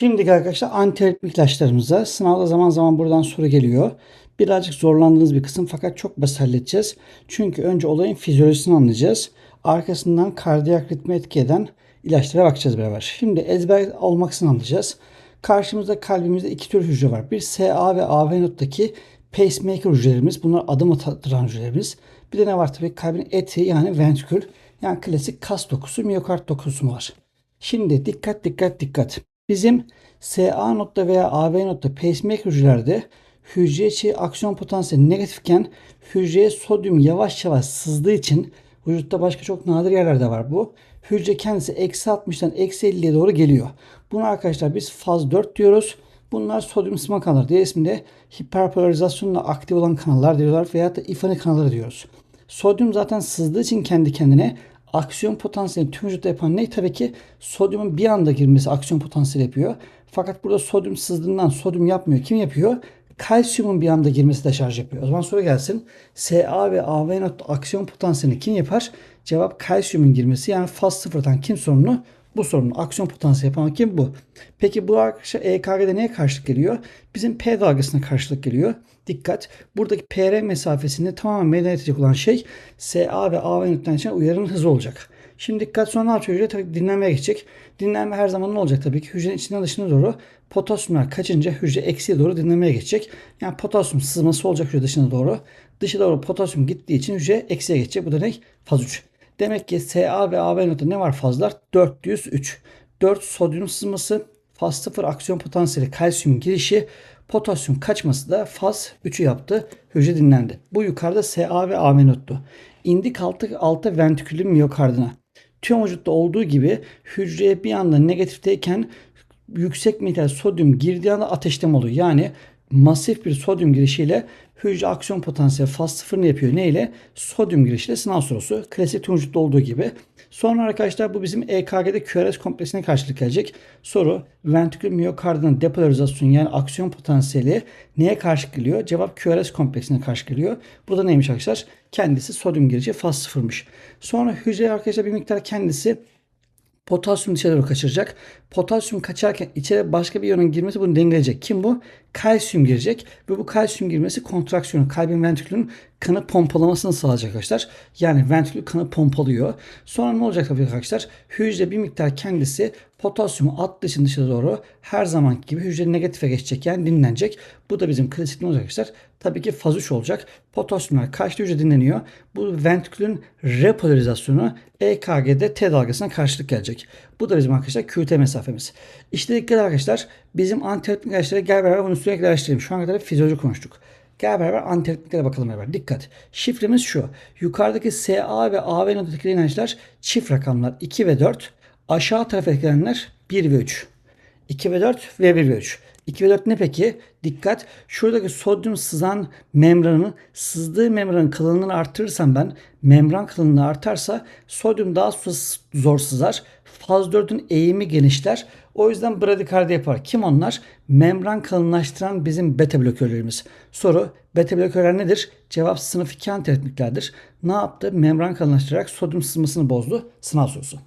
Şimdi arkadaşlar antiaritmik ilaçlarımıza sınavda zaman zaman buradan soru geliyor. Birazcık zorlandığınız bir kısım fakat çok basit halledeceğiz. Çünkü önce olayın fizyolojisini anlayacağız. Arkasından kardiyak ritmi etki eden ilaçlara bakacağız beraber. Şimdi ezber olmaksızın anlayacağız. Karşımızda kalbimizde iki tür hücre var. Bir SA ve AV nottaki pacemaker hücrelerimiz. Bunlar adım attıran hücrelerimiz. Bir de ne var tabii kalbin eti yani ventrikül yani klasik kas dokusu miyokard dokusu var. Şimdi dikkat dikkat dikkat. Bizim SA notta veya AV notta pacemaker hücrelerde hücre içi aksiyon potansiyeli negatifken hücreye sodyum yavaş yavaş sızdığı için vücutta başka çok nadir yerlerde var bu. Hücre kendisi eksi 60'tan eksi 50'ye doğru geliyor. Bunu arkadaşlar biz faz 4 diyoruz. Bunlar sodyum sızma kanalları. Diğer isminde hiperpolarizasyonla aktif olan kanallar diyorlar veya da ifani kanalları diyoruz. Sodyum zaten sızdığı için kendi kendine aksiyon potansiyeli tüm vücutta yapan ne? Tabii ki sodyumun bir anda girmesi aksiyon potansiyeli yapıyor. Fakat burada sodyum sızdığından sodyum yapmıyor. Kim yapıyor? Kalsiyumun bir anda girmesi de şarj yapıyor. O zaman soru gelsin. SA ve AV aksiyon potansiyelini kim yapar? Cevap kalsiyumun girmesi. Yani faz sıfırdan kim sorumlu? Bu sorunun aksiyon potansiyeli yapan kim bu? Peki bu arkadaşlar EKG'de neye karşılık geliyor? Bizim P dalgasına karşılık geliyor. Dikkat. Buradaki PR mesafesini tamamen meydana getirecek olan şey SA ve AV noktadan uyarının hızı olacak. Şimdi dikkat sonra ne yapıyor hücre? Tabii dinlenmeye geçecek. Dinlenme her zaman ne olacak tabii ki? Hücrenin içinden dışına doğru potasyumlar kaçınca hücre eksiye doğru dinlenmeye geçecek. Yani potasyum sızması olacak hücre dışına doğru. Dışa doğru potasyum gittiği için hücre eksiye geçecek. Bu da ne? Faz 3. Demek ki SA ve AB nokta ne var fazlar? 403. 4 sodyum sızması, faz 0 aksiyon potansiyeli kalsiyum girişi, potasyum kaçması da faz 3'ü yaptı. Hücre dinlendi. Bu yukarıda SA ve AB nottu. İndik altı, alta ventrikülün miyokardına. Tüm vücutta olduğu gibi hücreye bir anda negatifteyken yüksek miktar sodyum girdiği anda ateşleme oluyor. Yani masif bir sodyum girişiyle hücre aksiyon potansiyeli faz sıfırını yapıyor. Ne ile? Sodyum girişiyle sınav sorusu. Klasik vücutta olduğu gibi. Sonra arkadaşlar bu bizim EKG'de QRS kompleksine karşılık gelecek. Soru ventrikül miyokardının depolarizasyonu yani aksiyon potansiyeli neye karşı geliyor? Cevap QRS kompleksine karşı geliyor. Burada neymiş arkadaşlar? Kendisi sodyum girişi faz sıfırmış. Sonra hücre arkadaşlar bir miktar kendisi potasyum dışarı doğru kaçıracak. Potasyum kaçarken içeri başka bir iyonun girmesi bunu dengeleyecek. Kim bu? Kalsiyum girecek ve bu kalsiyum girmesi kontraksiyonu, kalbin ventrikülün kanı pompalamasını sağlayacak arkadaşlar. Yani ventrikül kanı pompalıyor. Sonra ne olacak tabii arkadaşlar? Hücre bir miktar kendisi potasyumu attığı için dışarı doğru her zaman gibi hücre negatife geçecek yani dinlenecek. Bu da bizim klasik ne olacak arkadaşlar? Tabii ki faz 3 olacak. Potasyumlar kaçta hücre dinleniyor? Bu ventrikülün repolarizasyonu EKG'de T dalgasına karşılık gelecek. Bu da bizim arkadaşlar QT mesafemiz. İşte dikkat arkadaşlar bizim antiaritmik ilaçlara gel beraber bunu sürekli araştırayım. Şu ana kadar fizyoloji konuştuk. Gel beraber antiaritmiklere bakalım beraber. Dikkat. Şifremiz şu. Yukarıdaki SA ve AV noktadaki inançlar çift rakamlar 2 ve 4. Aşağı tarafa gelenler 1 ve 3. 2 ve 4 ve 1 ve 3. 2 ve 4 ne peki? Dikkat. Şuradaki sodyum sızan membranın sızdığı membranın kalınlığını arttırırsam ben membran kalınlığı artarsa sodyum daha zor sızar. Faz 4'ün eğimi genişler. O yüzden bradikardi yapar. Kim onlar? Membran kalınlaştıran bizim beta blokörlerimiz. Soru beta blokörler nedir? Cevap sınıf 2 antiaritmiklerdir. Ne yaptı? Membran kalınlaştırarak sodyum sızmasını bozdu. Sınav sorusu.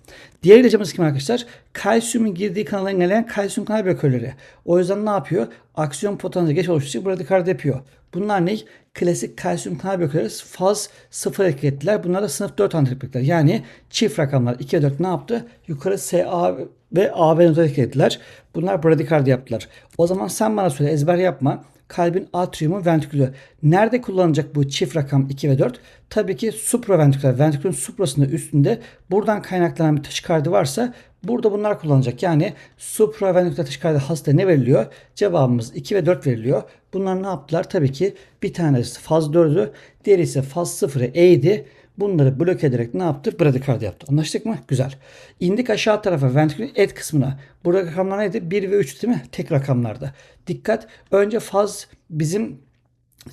Diğer ilacımız kim arkadaşlar? Kalsiyumun girdiği kanala engelleyen kalsiyum kanal blokörleri. O yüzden ne yapıyor? Aksiyon potansiyeli geç oluşturucu bradikardi yapıyor. Bunlar ne? Klasik kalsiyum kanal blokörleri faz sıfır etikettiler. Bunlar da sınıf 4 antiaritmikler. Yani çift rakamlar 2 ve 4 ne yaptı? Yukarı SA ve AB nota etikettiler. Bunlar bradikardi yaptılar. O zaman sen bana söyle ezber yapma kalbin atriumu ventrikülü. Nerede kullanılacak bu çift rakam 2 ve 4? Tabii ki supraventriküler. Ventrikülün suprasında üstünde buradan kaynaklanan bir taşikardi varsa burada bunlar kullanılacak. Yani supraventriküler taşikardi hasta ne veriliyor? Cevabımız 2 ve 4 veriliyor. Bunlar ne yaptılar? Tabii ki bir tanesi faz 4'ü, diğeri ise faz 0'ı E'ydi. Bunları blok ederek ne yaptı? Bradikardi yaptı. Anlaştık mı? Güzel. İndik aşağı tarafa ventrikülün et kısmına. Burada rakamlar neydi? 1 ve 3 değil mi? Tek rakamlarda. Dikkat. Önce faz bizim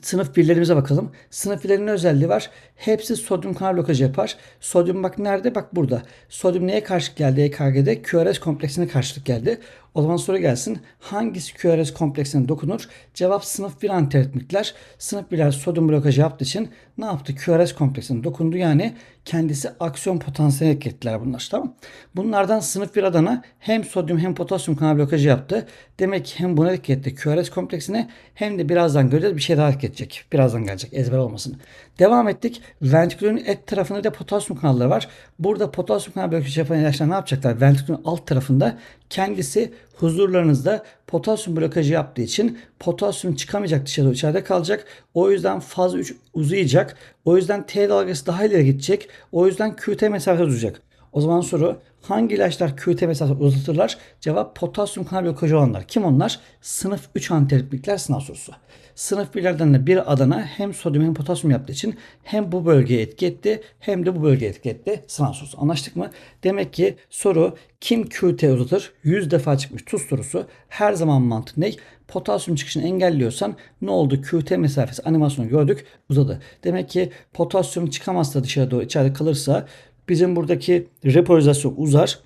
Sınıf birlerimize bakalım. Sınıf birlerinin özelliği var. Hepsi sodyum kanal blokajı yapar. Sodyum bak nerede? Bak burada. Sodyum neye karşılık geldi EKG'de? QRS kompleksine karşılık geldi. O zaman soru gelsin. Hangisi QRS kompleksine dokunur? Cevap sınıf 1 antiaritmikler. Sınıf 1'ler sodyum blokajı yaptığı için ne yaptı? QRS kompleksine dokundu. Yani kendisi aksiyon potansiyeli etkilediler bunlar. Tamam Bunlardan sınıf 1 adana hem sodyum hem potasyum kanal blokajı yaptı. Demek ki hem bunu etki etti QRS kompleksine hem de birazdan göreceğiz bir şey daha etki edecek. Birazdan gelecek ezber olmasın. Devam ettik. Ventrikülün et tarafında da potasyum kanalları var. Burada potasyum kanal blokajı yapan ilaçlar ne yapacaklar? Ventrikülün alt tarafında kendisi huzurlarınızda potasyum blokajı yaptığı için potasyum çıkamayacak dışarıda içeride kalacak. O yüzden faz 3 uzayacak. O yüzden T dalgası daha ileri gidecek. O yüzden QT mesafesi uzayacak. O zaman soru hangi ilaçlar QT mesafesi uzatırlar? Cevap potasyum kanal blokajı olanlar. Kim onlar? Sınıf 3 antiaritmikler sınav sorusu. Sınıf 1'lerden de bir Adana hem sodyum hem potasyum yaptığı için hem bu bölgeye etki etti hem de bu bölgeye etki etti. Sorusu. Anlaştık mı? Demek ki soru kim QT uzatır? 100 defa çıkmış tuz sorusu. Her zaman mantık ne? Potasyum çıkışını engelliyorsan ne oldu? QT mesafesi animasyonu gördük uzadı. Demek ki potasyum çıkamazsa dışarı doğru içeride kalırsa bizim buradaki repolarizasyon uzar.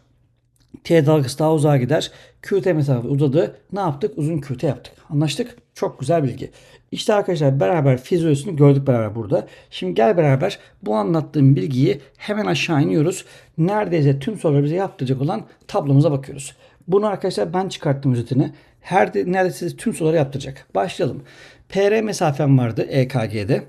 T dalgası daha uzağa gider. QT mesafe uzadı. Ne yaptık? Uzun QT yaptık. Anlaştık? Çok güzel bilgi. İşte arkadaşlar beraber fizyolojisini gördük beraber burada. Şimdi gel beraber bu anlattığım bilgiyi hemen aşağı iniyoruz. Neredeyse tüm soruları bize yaptıracak olan tablomuza bakıyoruz. Bunu arkadaşlar ben çıkarttım özetini. Her de, neredeyse tüm soruları yaptıracak. Başlayalım. PR mesafem vardı EKG'de.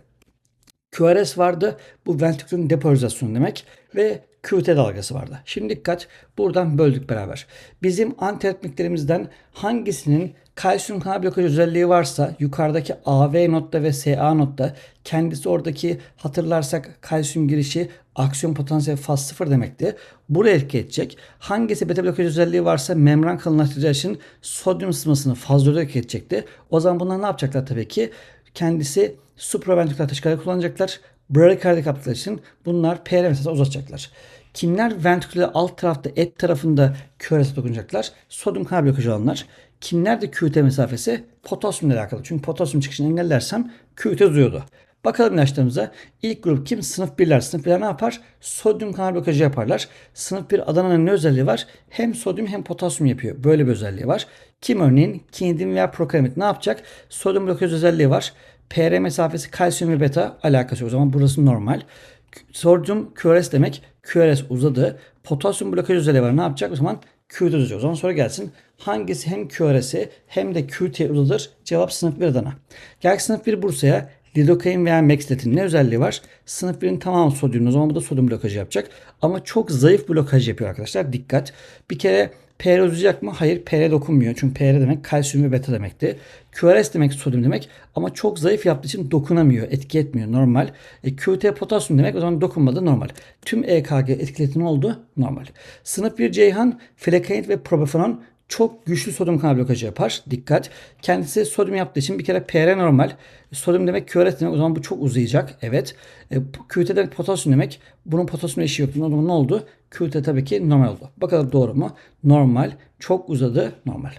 QRS vardı. Bu ventrikülün depolarizasyonu demek. Ve QT dalgası vardı. Şimdi dikkat buradan böldük beraber. Bizim antiaritmiklerimizden hangisinin kalsiyum kanal blokaj özelliği varsa yukarıdaki AV notta ve SA notta kendisi oradaki hatırlarsak kalsiyum girişi aksiyon potansiyeli faz sıfır demekti. Buraya etki edecek. Hangisi beta blokaj özelliği varsa membran kalınlaştıracağı için sodyum ısınmasını faz 4'e etki edecekti. O zaman bunlar ne yapacaklar tabii ki? Kendisi supraventriküler taşıkları kullanacaklar. Bradykardik yaptıkları için bunlar PR mesafesi uzatacaklar. Kimler ventriküler alt tarafta et tarafında körese dokunacaklar? Sodyum kanal blokajı olanlar. Kimler de QT mesafesi? Potasyumla alakalı. Çünkü potasyum çıkışını engellersem QT uzuyordu. Bakalım ilaçlarımıza. İlk grup kim? Sınıf 1'ler. Sınıf 1'ler ne yapar? Sodyum kanal blokajı yaparlar. Sınıf 1 Adana'nın ne özelliği var? Hem sodyum hem potasyum yapıyor. Böyle bir özelliği var. Kim örneğin? Kinidin veya prokalamit ne yapacak? Sodyum blokaj özelliği var. PR mesafesi kalsiyum ve beta alakası. O zaman burası normal. Sodyum QRS demek. QRS uzadı. Potasyum blokaj özelliği var. Ne yapacak? O zaman QT uzayacak. O zaman soru gelsin. Hangisi hem QRS'i hem de QT uzadır? Cevap sınıf 1 Adana. Gel sınıf 1 Bursa'ya lidokain veya Mexlet'in ne özelliği var? Sınıf 1'in tamamı sodyum. O zaman bu da sodyum blokajı yapacak. Ama çok zayıf blokaj yapıyor arkadaşlar. Dikkat. Bir kere PR uzayacak mı? Hayır PR dokunmuyor. Çünkü PR demek kalsiyum ve beta demekti. QRS demek sodyum demek ama çok zayıf yaptığı için dokunamıyor. Etki etmiyor normal. E, QT potasyum demek o zaman dokunmadı normal. Tüm EKG etkileti ne oldu? Normal. Sınıf 1 Ceyhan, Flecainid ve Propafenon çok güçlü sodyum kanal blokajı yapar. Dikkat. Kendisi sodyum yaptığı için bir kere PR normal. Sodyum demek QRS demek. O zaman bu çok uzayacak. Evet. E, QT demek potasyum demek. Bunun potasyum eşiği yoktu. O zaman ne oldu? QT tabii ki normal oldu. Bakalım doğru mu? Normal. Çok uzadı. Normal.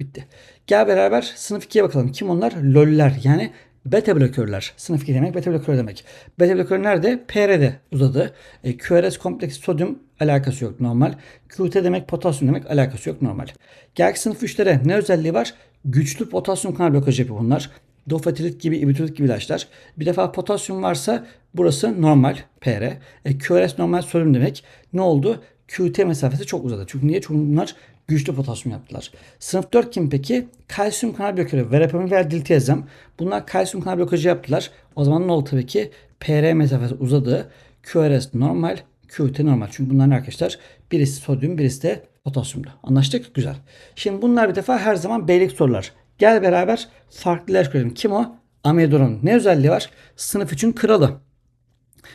Bitti. Gel beraber sınıf 2'ye bakalım. Kim onlar? LOL'ler. Yani Beta blokörler. Sınıf 2 demek beta blokör demek. Beta blokör nerede? PR'de uzadı. E, QRS kompleksi sodyum alakası yok normal. QT demek potasyum demek alakası yok normal. Gel sınıf 3'lere ne özelliği var? Güçlü potasyum kanal blokajı yapıyor bunlar. Dofatilit gibi, ibutilit gibi ilaçlar. Bir defa potasyum varsa burası normal PR. E, QRS normal sodyum demek. Ne oldu? QT mesafesi çok uzadı. Çünkü niye? Çünkü bunlar güçlü potasyum yaptılar. Sınıf 4 kim peki? Kalsiyum kanal blokörü, verapamil veya diltiazem. Bunlar kalsiyum kanal blokajı yaptılar. O zaman ne oldu tabii ki? PR mesafesi uzadı. QRS normal, QT normal. Çünkü bunlar arkadaşlar birisi sodyum, birisi de potasyumdu. Anlaştık? Güzel. Şimdi bunlar bir defa her zaman beylik sorular. Gel beraber farklı ilaç görelim. Kim o? Amiodarone. Ne özelliği var? Sınıf için kralı.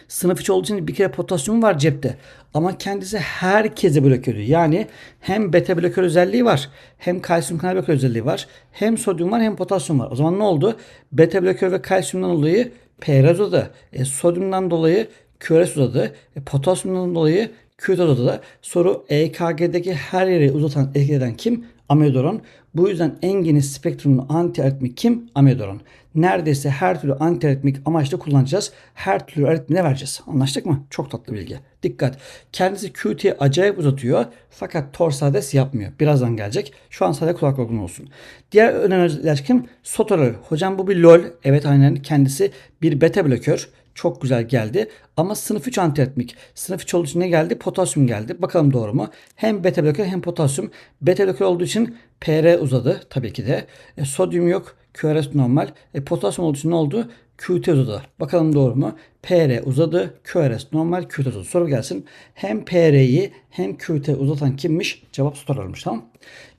Sınıf içi olduğu için bir kere potasyum var cepte. Ama kendisi herkese blok ediyor. Yani hem beta blokör özelliği var. Hem kalsiyum kanal blokör özelliği var. Hem sodyum var hem potasyum var. O zaman ne oldu? Beta blokör ve kalsiyumdan dolayı PR uzadı. E, sodyumdan dolayı QRS uzadı. E, potasyumdan dolayı QT uzadı. Soru EKG'deki her yeri uzatan etkileden kim? Amiodaron. Bu yüzden en geniş spektrumlu antiaritmik kim? Amiodaron. Neredeyse her türlü antiaritmik amaçla kullanacağız. Her türlü aritmine vereceğiz. Anlaştık mı? Çok tatlı bilgi. Dikkat. Kendisi QT'yi acayip uzatıyor fakat torsades yapmıyor. Birazdan gelecek. Şu an sadece kulak dolgun olsun. Diğer önemli ilaç kim? Sotorol. Hocam bu bir LOL. Evet aynen kendisi bir beta blokör. Çok güzel geldi. Ama sınıf 3 antiaritmik. Sınıf 3 olduğu için ne geldi? Potasyum geldi. Bakalım doğru mu? Hem beta blokör hem potasyum. Beta blokör olduğu için PR uzadı tabii ki de. E, sodyum yok. QRS normal. E, potasyum olduğu için ne oldu? QT uzadı. Bakalım doğru mu? PR uzadı. QRS normal. QT uzadı. Soru gelsin. Hem PR'yi hem QT uzatan kimmiş? Cevap sorulmuş tamam.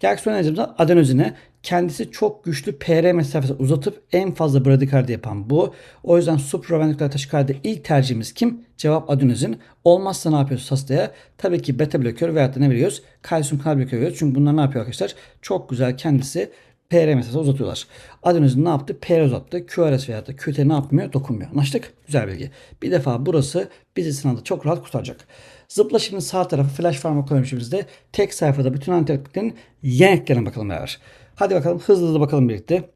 Geldik son adenozine. Kendisi çok güçlü PR mesafesi uzatıp en fazla bradikardi yapan bu. O yüzden supraventriküler taşikardi ilk tercihimiz kim? Cevap adenozin. Olmazsa ne yapıyoruz hastaya? Tabii ki beta blokör veyahut da ne veriyoruz? Kalsiyum kanal blokör veriyoruz. Çünkü bunlar ne yapıyor arkadaşlar? Çok güzel kendisi PR mesafesi uzatıyorlar. Adenozin ne yaptı? PR uzattı. QRS veya da QT ne yapmıyor? Dokunmuyor. Anlaştık? Güzel bilgi. Bir defa burası bizi sınavda çok rahat kurtaracak. Zıpla şimdi sağ tarafı flash farmakolojimizde tek sayfada bütün antibiyotiklerin yan bakalım beraber. Hadi bakalım hızlı hızlı bakalım birlikte.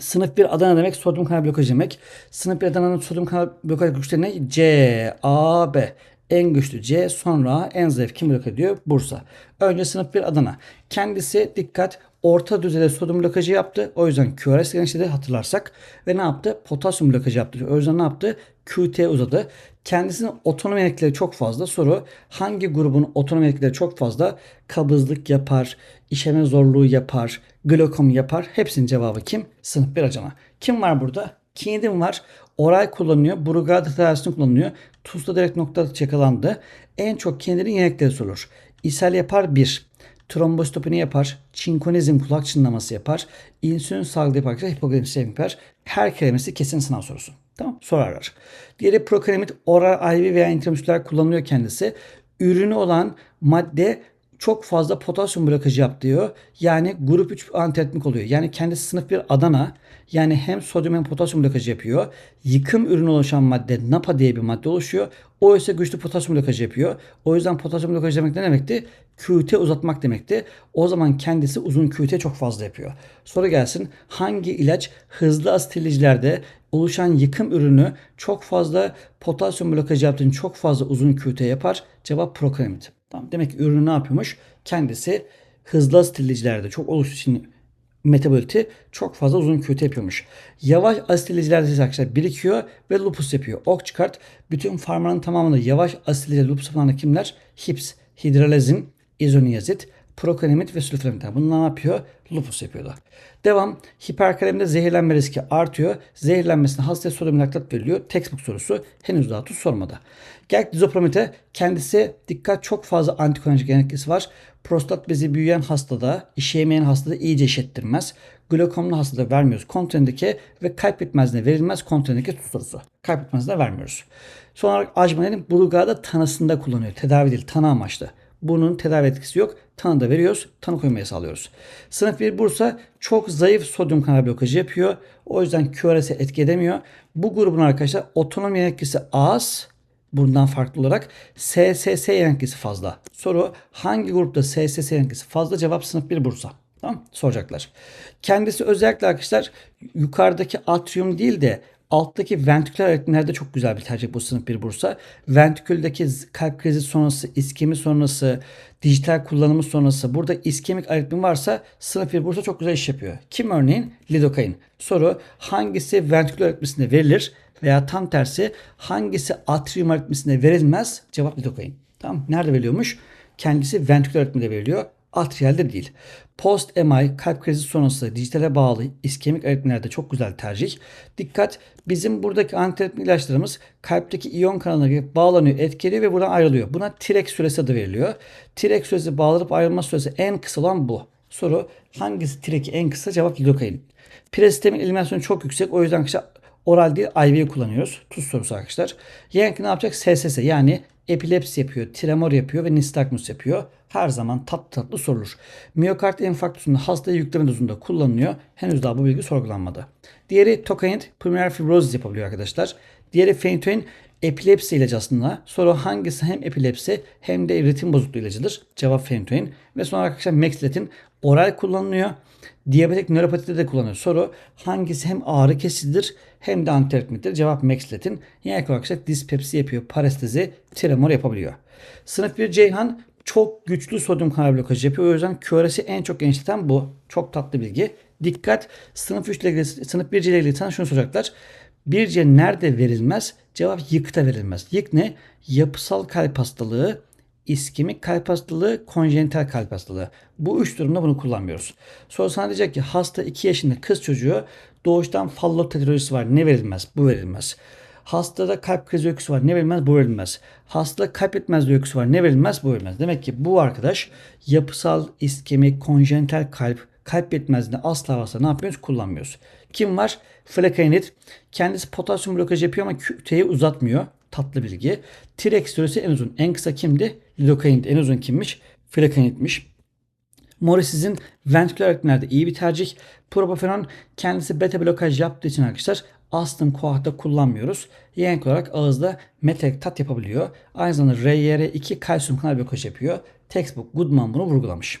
Sınıf 1 Adana demek sodyum kanal blokajı demek. Sınıf 1 Adana'nın sodyum kanal blokaj güçleri ne? C, A, B. En güçlü C sonra en zayıf kim blok ediyor? Bursa. Önce sınıf 1 Adana. Kendisi dikkat orta düzeyde sodyum blokajı yaptı. O yüzden QRS genişledi hatırlarsak. Ve ne yaptı? Potasyum blokajı yaptı. O yüzden ne yaptı? QT uzadı. Kendisinin otonom yenilikleri çok fazla. Soru hangi grubun otonom yenilikleri çok fazla? Kabızlık yapar, işeme zorluğu yapar, glokom yapar. Hepsinin cevabı kim? Sınıf 1 acana. Kim var burada? Kinidin var. Oral kullanılıyor. Brugada tedavisini kullanılıyor. Tuzla direkt noktada çakalandı. En çok kinidin yenilikleri sorulur. İshal yapar 1 trombostopini yapar, çinkonizm kulak çınlaması yapar, insülin salgılı yapar, hipoglisemi yapar. Her kelimesi kesin sınav sorusu. Tamam sorarlar. Diğeri prokalemit oral IV veya intramuskuler kullanılıyor kendisi. Ürünü olan madde çok fazla potasyum blokajı yap diyor. Yani grup 3 antiaritmik oluyor. Yani kendisi sınıf bir Adana. Yani hem sodyum hem potasyum blokajı yapıyor. Yıkım ürünü oluşan madde NAPA diye bir madde oluşuyor. O ise güçlü potasyum blokajı yapıyor. O yüzden potasyum blokajı demek ne demekti? QT uzatmak demekti. O zaman kendisi uzun QT çok fazla yapıyor. Soru gelsin. Hangi ilaç hızlı asitilleyicilerde oluşan yıkım ürünü çok fazla potasyum blokajı yaptığını çok fazla uzun QT yapar? Cevap prokalemit. Tamam. Demek ki ürünü ne yapıyormuş? Kendisi hızlı asitilleyicilerde çok oluşu için metaboliti çok fazla uzun QT yapıyormuş. Yavaş asitilleyicilerde ise arkadaşlar birikiyor ve lupus yapıyor. Ok çıkart. Bütün farmanın tamamında yavaş asitilleyiciler lupus yapan kimler? Hips, hidralazin, izoniyazit, prokalemit ve sülfenamid. Bunlar ne yapıyor? Lupus yapıyorlar. Devam. Hiperkalemide zehirlenme riski artıyor. Zehirlenmesine hastaya sodyum laktat veriliyor. Textbook sorusu henüz daha tuz sormadı. Gel dizopromite kendisi dikkat çok fazla antikonjik etkisi var. Prostat bezi büyüyen hastada, işeyemeyen hastada iyice işettirmez. Glokomlu hastada vermiyoruz. Kontrendike ve kalp bitmezliğine verilmez. Kontrendike tuz sorusu. Kalp bitmezliğine vermiyoruz. Son olarak ajmanenin Brugada tanısında kullanıyor. Tedavi değil, tanı amaçlı. Bunun tedavi etkisi yok. Tanı da veriyoruz. Tanı koymaya sağlıyoruz. Sınıf 1 Bursa çok zayıf sodyum kanal blokajı yapıyor. O yüzden QRS'e etki edemiyor. Bu grubun arkadaşlar otonom etkisi az. Bundan farklı olarak SSS etkisi fazla. Soru hangi grupta SSS etkisi fazla? Cevap sınıf 1 Bursa. Tamam soracaklar. Kendisi özellikle arkadaşlar yukarıdaki atrium değil de Alttaki ventriküler aritmilerde çok güzel bir tercih bu sınıf bir bursa. Ventriküldeki kalp krizi sonrası, iskemi sonrası, dijital kullanımı sonrası burada iskemik aritmi varsa sınıf bir bursa çok güzel iş yapıyor. Kim örneğin? Lidokain. Soru hangisi ventriküler aritmisinde verilir veya tam tersi hangisi atrium aritmisinde verilmez? Cevap lidokain. Tamam. Nerede veriliyormuş? Kendisi ventriküler aritmide veriliyor atriyelde değil. Post MI kalp krizi sonrası dijitale bağlı iskemik aritmilerde çok güzel tercih. Dikkat bizim buradaki antiaritmi ilaçlarımız kalpteki iyon kanalına bağlanıyor, etkiliyor ve buradan ayrılıyor. Buna Tirek süresi adı veriliyor. Tirek süresi bağlanıp ayrılma süresi en kısa olan bu. Soru hangisi Tirek'i en kısa? Cevap lidokain. Piresistemin eliminasyonu çok yüksek. O yüzden arkadaşlar oral değil IV kullanıyoruz. Tuz sorusu arkadaşlar. Yankı ne yapacak? SSS yani epilepsi yapıyor, tremor yapıyor ve nistagmus yapıyor. Her zaman tatlı tatlı sorulur. Miyokard enfarktüsünde hastaya yükleme dozunda kullanılıyor. Henüz daha bu bilgi sorgulanmadı. Diğeri tokaint pulmoner fibrozis yapabiliyor arkadaşlar. Diğeri fentoin epilepsi ilacı aslında. Soru hangisi hem epilepsi hem de ritim bozukluğu ilacıdır? Cevap fentoin. Ve sonra arkadaşlar mexiletin Oral kullanılıyor. Diyabetik nöropatide de kullanılıyor. Soru hangisi hem ağrı kesicidir hem de antiaritmittir? Cevap Mexlet'in. Yani arkadaşlar dispepsi yapıyor. Parestezi, tremor yapabiliyor. Sınıf 1 Ceyhan çok güçlü sodyum kanal blokajı yapıyor. O yüzden QRS'i en çok genişleten bu. Çok tatlı bilgi. Dikkat sınıf 3 ile ilgili, sınıf 1 ile ilgili sana şunu soracaklar. Birce nerede verilmez? Cevap yıkta verilmez. Yık ne? Yapısal kalp hastalığı, iskemik kalp hastalığı, konjenital kalp hastalığı. Bu üç durumda bunu kullanmıyoruz. Sonra sana diyecek ki hasta 2 yaşında kız çocuğu doğuştan fallotetrolojisi var. Ne verilmez? Bu verilmez. Hastada kalp krizi öyküsü var. Ne verilmez? Bu verilmez. Hastada kalp yetmezliği öyküsü var. Ne verilmez? Bu verilmez. Demek ki bu arkadaş yapısal iskemik, konjenital kalp, kalp yetmezliğini asla asla ne yapıyoruz? Kullanmıyoruz. Kim var? Flecainid. Kendisi potasyum blokajı yapıyor ama kütleyi uzatmıyor. Tatlı bilgi. T-Rex süresi en uzun. En kısa kimdi? Lidocainid. En uzun kimmiş? Flecainid'miş. Morris'in ventriküler iyi bir tercih. Propofenon kendisi beta blokaj yaptığı için arkadaşlar astım koahta kullanmıyoruz. Yenik olarak ağızda metallik tat yapabiliyor. Aynı zamanda RYR2 kalsiyum kanal blokaj yapıyor. Textbook Goodman bunu vurgulamış.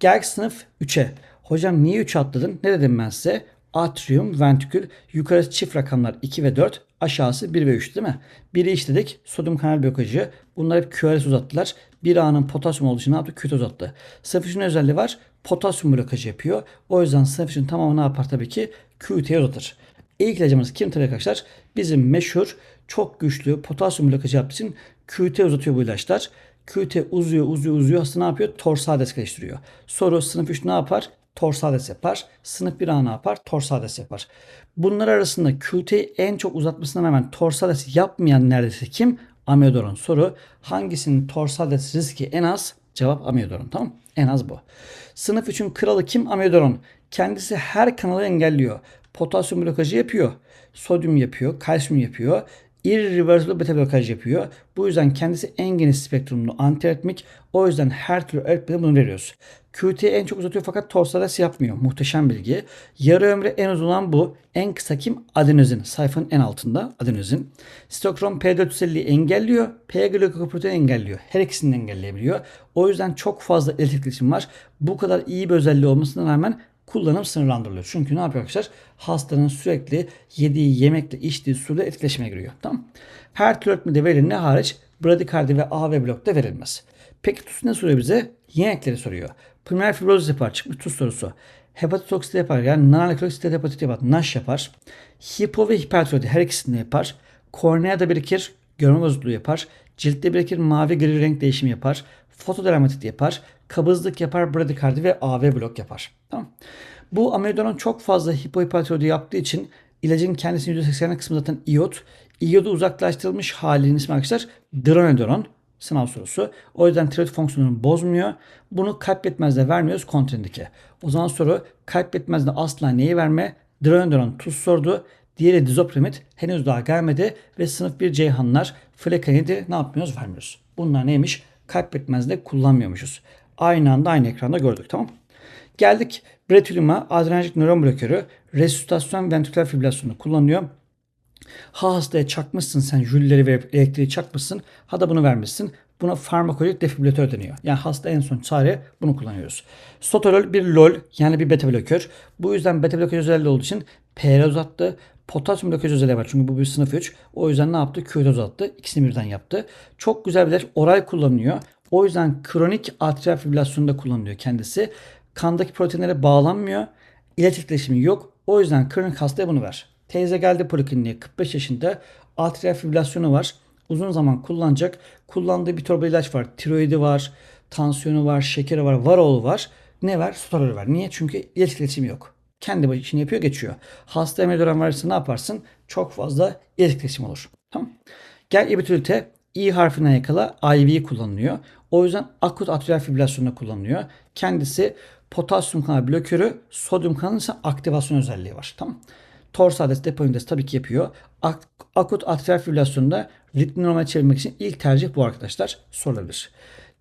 Geldik sınıf 3'e. Hocam niye 3 atladın? Ne dedim ben size? Atrium, ventrikül, yukarısı çift rakamlar 2 ve 4, aşağısı 1 ve 3 değil mi? 1'i işledik. Sodyum kanal blokajı. Bunlar hep QRS uzattılar. Bir A'nın potasyum olduğu için ne yaptı? Küt uzattı. Sınıf 3'ün özelliği var. Potasyum blokajı yapıyor. O yüzden sınıf 3'ün tamamı ne yapar tabii ki? QT'ye uzatır. İlk ilacımız kim tabii arkadaşlar? Bizim meşhur çok güçlü potasyum blokajı yaptığı için QT uzatıyor bu ilaçlar. QT uzuyor uzuyor uzuyor. Hasta ne yapıyor? Torsades geliştiriyor. Soru sınıf 3 ne yapar? Torsades yapar. Sınıf 1 A ne yapar? Torsades yapar. Bunlar arasında QT'yi en çok uzatmasına rağmen torsades yapmayan neredeyse kim? Amiodarone. Soru hangisinin torsades riski en az? Cevap amiodarone. Tamam En az bu. Sınıf 3'ün kralı kim? Amiodarone. Kendisi her kanalı engelliyor. Potasyum blokajı yapıyor. Sodyum yapıyor. Kalsiyum yapıyor irreversible beta blokaj yapıyor. Bu yüzden kendisi en geniş spektrumlu antiaritmik. O yüzden her türlü aritmide bunu veriyoruz. QT'yi en çok uzatıyor fakat torsades yapmıyor. Muhteşem bilgi. Yarı ömrü en uzun olan bu. En kısa kim? Adenozin. Sayfanın en altında adenozin. Stokrom P450'yi engelliyor. P glikoprotein engelliyor. Her ikisini engelleyebiliyor. O yüzden çok fazla elektrik var. Bu kadar iyi bir özelliği olmasına rağmen kullanım sınırlandırılıyor. Çünkü ne yapıyor arkadaşlar? Hastanın sürekli yediği yemekle içtiği suyla etkileşime giriyor. Tamam Her tür öğretmede verilir ne hariç bradikardi ve AV blokta verilmez. Peki TUS ne soruyor bize? Yenekleri soruyor. Pulmoner fibrozis yapar çıkmış TUS sorusu. Hepatitoksite yapar yani non-alkolik hepatit yapar. NASH yapar. Hipo ve hipertrofi her ikisini yapar. Korneada birikir. Görme bozukluğu yapar. Ciltte birikir mavi gri renk değişimi yapar. Fotodermatit yapar kabızlık yapar, bradikardi ve AV blok yapar. Tamam. Bu amiodaron çok fazla hipohipertiroidi yaptığı için ilacın kendisinin %80'lik kısmı zaten iot. İyodu uzaklaştırılmış halinin ismi arkadaşlar dronedoron. Sınav sorusu. O yüzden tiroid fonksiyonunu bozmuyor. Bunu kalp yetmezde vermiyoruz kontrindike. O zaman soru kalp yetmezde asla neyi verme? Dronedoron tuz sordu. Diğeri dizoprimit henüz daha gelmedi ve sınıf 1 Ceyhanlar flekanidi ne yapmıyoruz vermiyoruz. Bunlar neymiş? Kalp yetmezde kullanmıyormuşuz aynı anda aynı ekranda gördük tamam Geldik Bretulium'a adrenerjik nöron blokörü resüsitasyon ventriküler fibrilasyonu kullanıyor. Ha hastaya çakmışsın sen jülleri verip elektriği çakmışsın. Ha da bunu vermişsin. Buna farmakolojik defibrilatör deniyor. Yani hasta en son çare bunu kullanıyoruz. Sotalol bir LOL yani bir beta blokör. Bu yüzden beta blokör özelliği olduğu için PR uzattı. Potasyum blokaj özelliği var çünkü bu bir sınıf 3. O yüzden ne yaptı? Q'da uzattı. İkisini birden yaptı. Çok güzel bir. Oral kullanılıyor. O yüzden kronik atrial fibrilasyonda kullanılıyor kendisi. Kandaki proteinlere bağlanmıyor. İlaç etkileşimi yok. O yüzden kronik hastaya bunu ver. Teyze geldi polikliniğe 45 yaşında atrial fibrilasyonu var. Uzun zaman kullanacak. Kullandığı bir torba ilaç var. Tiroidi var, tansiyonu var, şekeri var, varoğlu var. Ne var? Sotalol var. Niye? Çünkü ilaç etkileşimi yok. Kendi işini yapıyor geçiyor. Hasta emredoran varsa ne yaparsın? Çok fazla ilaç etkileşimi olur. Tamam. Gel ibitülite İ harfinden yakala IV kullanılıyor. O yüzden akut atrial fibrilasyonda kullanılıyor. Kendisi potasyum kanal blokörü, sodyum kanal ise aktivasyon özelliği var. Tamam. Torsades depoindes tabii ki yapıyor. Ak akut atrial fibrilasyonda ritmi normal çevirmek için ilk tercih bu arkadaşlar sorulabilir.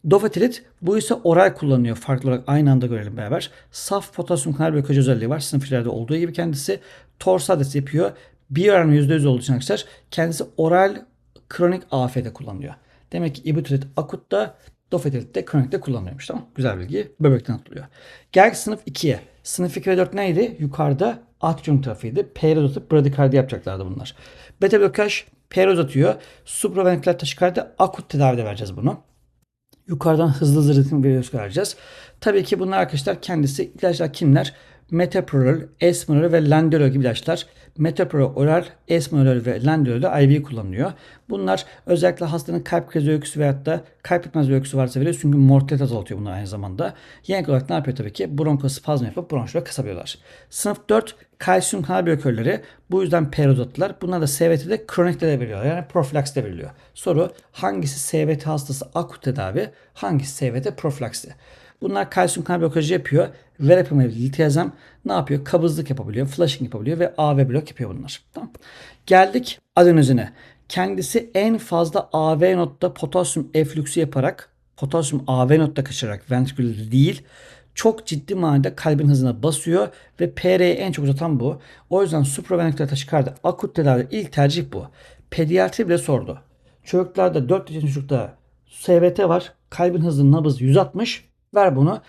Dofetilit bu ise oral kullanıyor. Farklı olarak aynı anda görelim beraber. Saf potasyum kanal blokaj özelliği var. Sınıfilerde olduğu gibi kendisi. Torsades yapıyor. Bir oranı %100 olduğu için arkadaşlar kendisi oral kronik AF'de kullanılıyor. Demek ki ibutilit akutta, Dofetilitte kronikte kullanılıyormuş. Tamam Güzel bilgi. Böbrekten atılıyor. Geldik sınıf 2'ye. Sınıf 2 ve 4 neydi? Yukarıda atrium trafiğiydi. P'ye uzatıp bradikardi yapacaklardı bunlar. Beta blokaj P'ye uzatıyor. Supraventriküler taşikardi akut tedavide vereceğiz bunu. Yukarıdan hızlı hızlı ritim veriyoruz vereceğiz. Tabii ki bunlar arkadaşlar kendisi ilaçlar kimler? Metoprolol, esmolol ve landiolol gibi ilaçlar. Metoprolol oral, esmolol ve landiolol IV kullanılıyor. Bunlar özellikle hastanın kalp krizi öyküsü veyahut da kalp yetmez öyküsü varsa veriyor. Çünkü mortalite azaltıyor bunlar aynı zamanda. Yenk olarak ne yapıyor tabii ki? Bronkospazm yapıp bronşları kısabiliyorlar. Sınıf 4 kalsiyum kanal blokörleri. Bu yüzden perodottalar. Bunlar da SVT'de kronikte de veriliyor. Yani profilakside veriliyor. Soru hangisi SVT hastası akut tedavi? Hangisi SVT profilaksi? Bunlar kalsiyum kanal blokajı yapıyor. Verapamil, litiyazem ne yapıyor? Kabızlık yapabiliyor, flushing yapabiliyor ve AV blok yapıyor bunlar. Tamam. Geldik adenozine. Kendisi en fazla AV notta potasyum eflüksü yaparak potasyum AV notta kaçırarak ventrikülde değil çok ciddi manada kalbin hızına basıyor ve PR'yi en çok uzatan bu. O yüzden supraventriküler taşikardi akut tedavi ilk tercih bu. Pediatri bile sordu. Çocuklarda 4 yaşında çocukta SVT var. Kalbin hızı nabız 160. Ver bunu.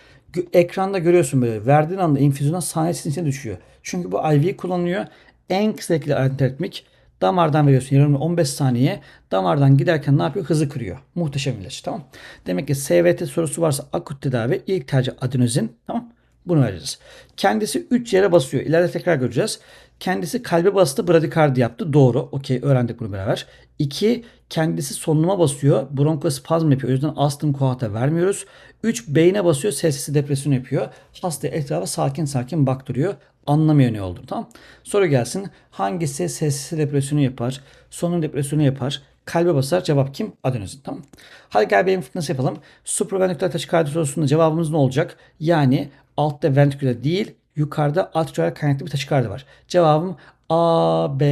Ekranda görüyorsun böyle. Verdiğin anda infüzyona sahnesinin içine düşüyor. Çünkü bu IV kullanılıyor. En kısa etkili antiaritmik. Damardan veriyorsun 20-15 saniye. Damardan giderken ne yapıyor? Hızı kırıyor. Muhteşem ilaç. Tamam. Demek ki SVT sorusu varsa akut tedavi ilk tercih adenozin. Tamam. Bunu vereceğiz. Kendisi 3 yere basıyor. İleride tekrar göreceğiz. Kendisi kalbe bastı, bradikardi yaptı. Doğru. Okey öğrendik bunu beraber. 2. Kendisi solunuma basıyor. Bronkospazm yapıyor. O yüzden astım kohata vermiyoruz. 3. Beyne basıyor. Sessiz depresyon yapıyor. Hasta etrafa sakin sakin baktırıyor. Anlamıyor ne olduğunu. Tamam. Soru gelsin. Hangisi sessiz depresyonu yapar? Solunum depresyonu yapar? Kalbe basar. Cevap kim? Adenozin. Tamam. Hadi gel beyin fitness yapalım. Supraventriküler taşikardi sorusunda cevabımız ne olacak? Yani altta ventriküler değil yukarıda atrial kaynaklı bir taşikardi var. Cevabım A, B,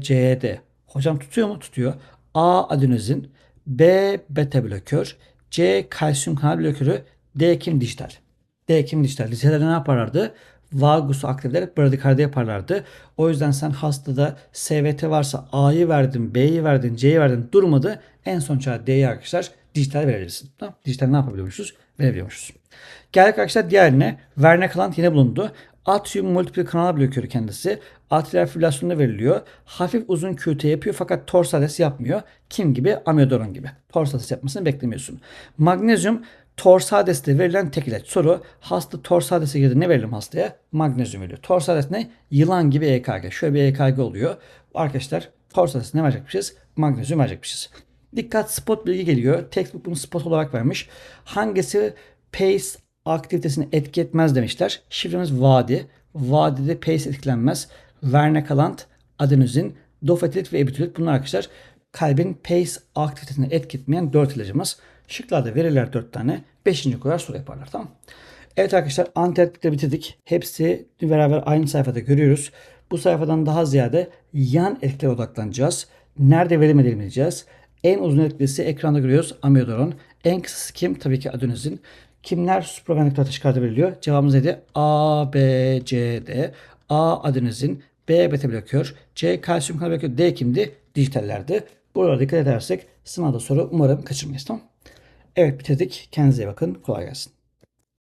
C, D. Hocam tutuyor mu? Tutuyor. A adenozin, B beta blokör, C kalsiyum kanal blokörü, D kim dijital. D kim dijital. Liselerde ne yaparlardı? Vagusu aktif bradikardi yaparlardı. O yüzden sen hastada SVT varsa A'yı verdin, B'yi verdin, C'yi verdin durmadı. En son çare D'yi arkadaşlar dijital verebilirsin. Tamam. Dijital ne yapabiliyormuşuz? Verebiliyormuşuz. Geldik arkadaşlar diğerine. Vernekalant yine bulundu. Atrium multiple kanal blokörü kendisi. Atrial fibrilasyonda veriliyor. Hafif uzun QT yapıyor fakat torsades yapmıyor. Kim gibi? Amiodaron gibi. Torsades yapmasını beklemiyorsun. Magnezyum Torsades'te verilen tek ilaç. Soru hasta Torsades'e girdi ne verelim hastaya? Magnezyum veriyor. Torsades ne? Yılan gibi EKG. Şöyle bir EKG oluyor. Arkadaşlar Torsades ne verecekmişiz? Magnezyum verecekmişiz. Dikkat spot bilgi geliyor. Textbook bunu spot olarak vermiş. Hangisi pace aktivitesini etki etmez demişler. Şifremiz vadi. Vadide pace etkilenmez. Vernekalant, adenozin, dofetilit ve ebutilit bunlar arkadaşlar kalbin pace aktivitesini etki etmeyen 4 ilacımız. Şıklarda verirler 4 tane. 5. kadar soru yaparlar tamam Evet arkadaşlar antibiyotikle bitirdik. Hepsi beraber aynı sayfada görüyoruz. Bu sayfadan daha ziyade yan etkilere odaklanacağız. Nerede verilmediğini bileceğiz. En uzun etkilisi ekranda görüyoruz amiodaron. En kısası kim? Tabii ki adenozin. Kimler supraventriküler taşikardi veriliyor? Cevabımız neydi? A, B, C, D. A adenozin, B beta blokör, C kalsiyum kanal blokör, D kimdi? Dijitallerdi. Buralara dikkat edersek sınavda soru umarım kaçırmayız. Tamam. Evet bitirdik. Kendinize bakın. Kolay gelsin.